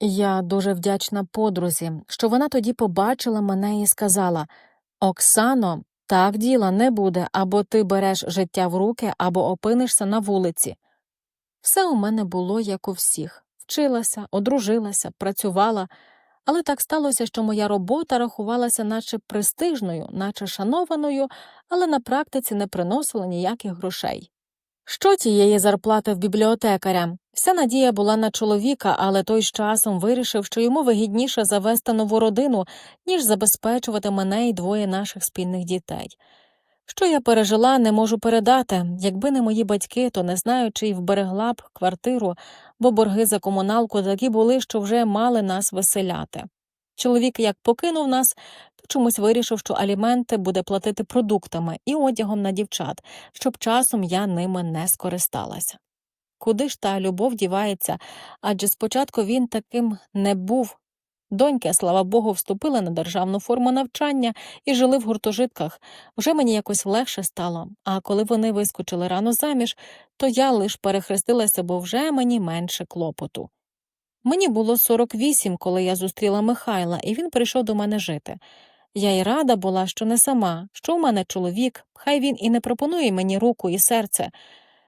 Я дуже вдячна подрузі, що вона тоді побачила мене і сказала Оксано, так діла не буде, або ти береш життя в руки, або опинишся на вулиці. Все у мене було, як у всіх вчилася, одружилася, працювала, але так сталося, що моя робота рахувалася наче престижною, наче шанованою, але на практиці не приносила ніяких грошей. Що тієї зарплати в бібліотекаря? Вся надія була на чоловіка, але той з часом вирішив, що йому вигідніше завести нову родину, ніж забезпечувати мене і двоє наших спільних дітей. Що я пережила, не можу передати. Якби не мої батьки, то не знаю, чи й вберегла б квартиру, бо борги за комуналку такі були, що вже мали нас виселяти. Чоловік як покинув нас, чомусь вирішив, що аліменти буде платити продуктами і одягом на дівчат, щоб часом я ними не скористалася. Куди ж та любов дівається, адже спочатку він таким не був. Доньки, слава Богу, вступили на державну форму навчання і жили в гуртожитках. Вже мені якось легше стало, а коли вони вискочили рано заміж, то я лиш перехрестилася, бо вже мені менше клопоту. Мені було 48, коли я зустріла Михайла, і він прийшов до мене жити. Я й рада була, що не сама, що у мене чоловік, хай він і не пропонує мені руку і серце,